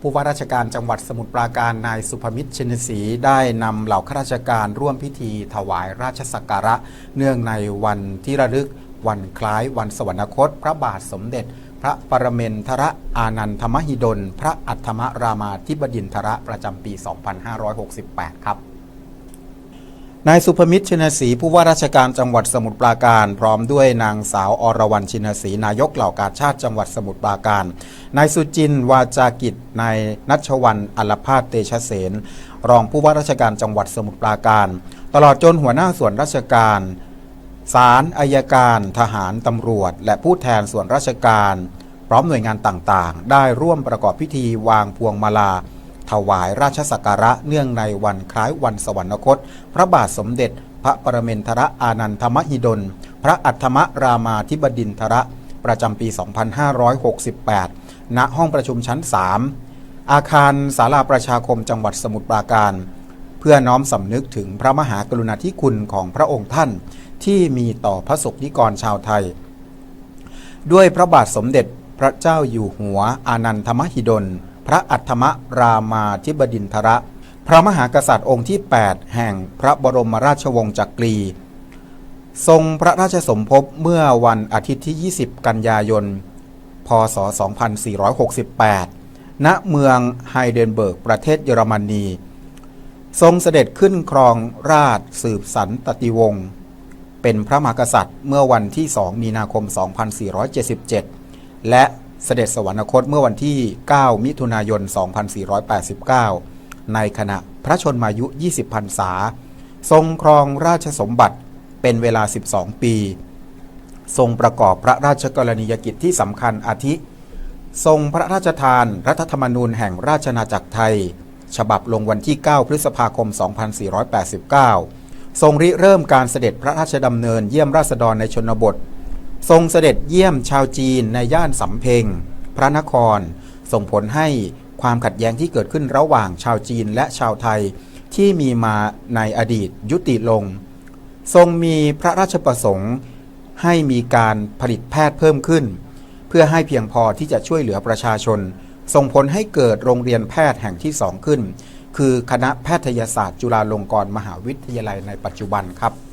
ผู้ว่าราชการจังหวัดสมุทรปราการนายสุภมิตรชินศรีได้นำเหล่าข้าราชการร่วมพิธีถวายราชสักการะ เนื่องในวันที่ระลึกวันคล้ายวันสวรรคต พระบาทสมเด็จ พระปรเมนทรอานันทมหิดล พระอัฏฐมรามาธิบดินทรประจำปี 2568 ครับ นายสุภมิตรชินศรีผู้ว่าราชการจังหวัดสมุทรปราการ พร้อมด้วยนางสาวอรวรรณชินศรีนายกเหล่ากาชาติจังหวัดสมุทรปราการ นายสุจินวาจากิจนายนัชวันอัลพาสเตชะเสนรองผู้ว่าราชการจังหวัดสมุทรปราการ ตลอดจนหัวหน้าส่วนราชการศาลอายการ ทหารตำรวจ และผู้แทนส่วนราชการ พร้อมหน่วยงานต่างๆ ได้ร่วมประกอบพิธีวางพวงมาลา ถวายราชสักการะเนื่องในวันคล้ายวันสวรรคต พระบาทสมเด็จ พระปรเมนทรอานันทมหิดล พระอัฏฐมรามาธิบดินทรประจำปี 2568 ณ ห้องประชุมชั้น 3 อาคารศาลาประชาคมจังหวัดสมุทรปราการ เพื่อน้อมสำนึกถึงพระมหากรุณาธิคุณของพระองค์ท่าน ที่มีต่อพระสงฆ์นิกรชาวไทย ด้วยพระบาทสมเด็จพระเจ้าอยู่หัวอานันทมหิดล พระอัฏฐมรามาธิบดินทรพระมหากษัตริย์องค์ที่ 8 แห่งพระบรมราชวงศ์จักรี ทรงพระราชสมภพเมื่อวันอาทิตย์ที่ 20 กันยายน พศ 2468 ณ เมืองไฮเดนเบิร์ก ประเทศเยอรมนี ทรงเสด็จขึ้นครองราชสืบสันตติวงศ์ เป็นพระมหากษัตริย์เมื่อวันที่ 2 มีนาคม 2477 และ เสด็จสวรรคตเมื่อวันที่ 9 มิถุนายน 2489 ในขณะพระชนมายุ 20 พรรษา ทรงครองราชสมบัติเป็นเวลา 12 ปี ทรงประกอบพระราชกรณียกิจที่สำคัญอาทิ ทรงพระราชทานรัฐธรรมนูญแห่งราชนาจักรไทย ฉบับลงวันที่ 9 พฤษภาคม 2489 ทรงริเริ่มการเสด็จพระราชดำเนินเยี่ยมราษฎรในชนบท ทรงเสด็จเยี่ยมชาวจีนในย่านสำเพ็ง พระนคร ส่งผลให้ความขัดแย้งที่เกิดขึ้นระหว่างชาวจีนและชาวไทยที่มีมาในอดีตยุติลง ทรงมีพระราชประสงค์ให้มีการผลิตแพทย์เพิ่มขึ้น เพื่อให้เพียงพอที่จะช่วยเหลือประชาชน ส่งผลให้เกิดโรงเรียนแพทย์แห่งที่สองขึ้น คือคณะแพทยศาสตร์จุฬาลงกรณ์มหาวิทยาลัยในปัจจุบันครับ